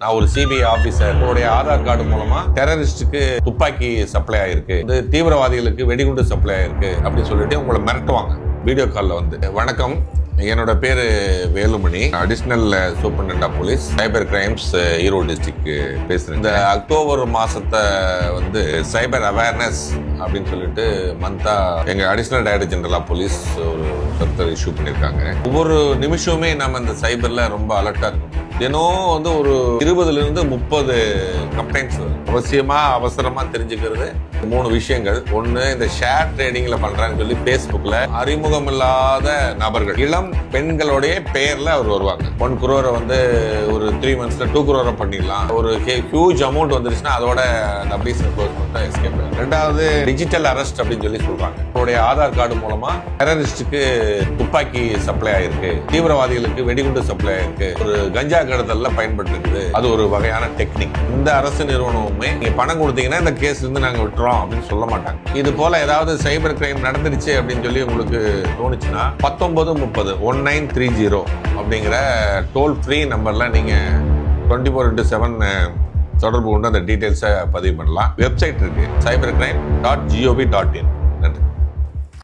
நான் ஒரு CBI officer உங்களுடைய ஆதார் கார்டு மூலமா டெரரிஸ்டுக்கு துப்பாக்கி சப்ளை ஆயிருக்கு. இது தீவிரவாதிகளுக்கு வெடிகுண்டு சப்ளை ஆயிருக்கு அப்படின்னு சொல்லிட்டு உங்களை மிரட்டுவாங்க. வீடியோ காலில் வந்து. வணக்கம். என்னோட பேர் Velumani. Additional superintendent police cyber crimes Erode district பேசுகிறேன் இந்த அக்டோபர் மாதத்தை வந்து சைபர் அவேர்னஸ் அப்படின்னு சொல்லிட்டு மந்தா எங்கள் அடிஷ்னல் டைரக்டர் ஜெனரலாக போலீஸ் ஒரு சர்த்தர் இஷ்யூ பண்ணியிருக்காங்க ஒவ்வொரு நிமிஷமுமே நம்ம இந்த சைபரில் ரொம்ப அலர்ட்டாக இருக்கணும் தினம் வந்து ஒரு இருபதுல இருந்து முப்பது கம்ப்ளைண்ட்ஸ் வரும். அவசியமா அவசரமா தெரிஞ்சுக்கிறது. மூணு விஷயங்கள். ஒண்ணு இந்த ஷேர் ட்ரேடிங்ல பண்றாங்கன்னு சொல்லி ஃபேஸ்புக்கில் அறிமுகம் இல்லாத நபர்கள். இளம் பெண்களுடைய பெயர்ல அவர் வருவாங்க. ஒன் குரோரை வந்து ஒரு த்ரீ மந்த்ஸ்ல டூ குரோரை பண்ணிடலாம். ஒரு ஹியூஜ் அமௌண்ட் வந்துருச்சுன்னா அதோட அந்த அப்ளீஸ் க்ளோஸ் பண்ணிட்டு எஸ்கேப் ரெண்டாவது டிஜிட்டல் அரெஸ்ட் அப்படின்னு சொல்லி சொல்றாங்க. அவருடைய ஆதார் கார்டு மூலமா டெரரிஸ்டுக்கு துப்பாக்கி சப்ளை ஆயிருக்கு. தீவிரவாதிகளுக்கு வெடிகுண்டு சப்ளை ஆயிருக்கு. ஒரு கஞ்சா கடத்தல்ல பயன்பட்டு அது ஒரு வகையான டெக்னிக் இந்த அரசு நிறுவனமுமே நீங்க பணம் கொடுத்தீங்கன்னா இந்த கேஸ் இருந்து நாங்க விட்டுறோம் அப்படின்னு சொல்ல மாட்டாங்க. இது போல ஏதாவது சைபர் கிரைம் நடந்துருச்சு அப்படின்னு சொல்லி உங்களுக்கு தோணுச்சுன்னா பத்தொன்பது முப்பது ஒன் நைன் த்ரீ ஜீரோ அப்படிங்கிற டோல் ஃப்ரீ நம்பர்ல நீங்க டுவெண்ட்டி ஃபோர் இன்ட்டு செவன் தொடர்பு கொண்டு அந்த டீட்டெயில்ஸை பதிவு பண்ணலாம். வெப்சைட் இருக்கு. Cyber crime dot g o v dot in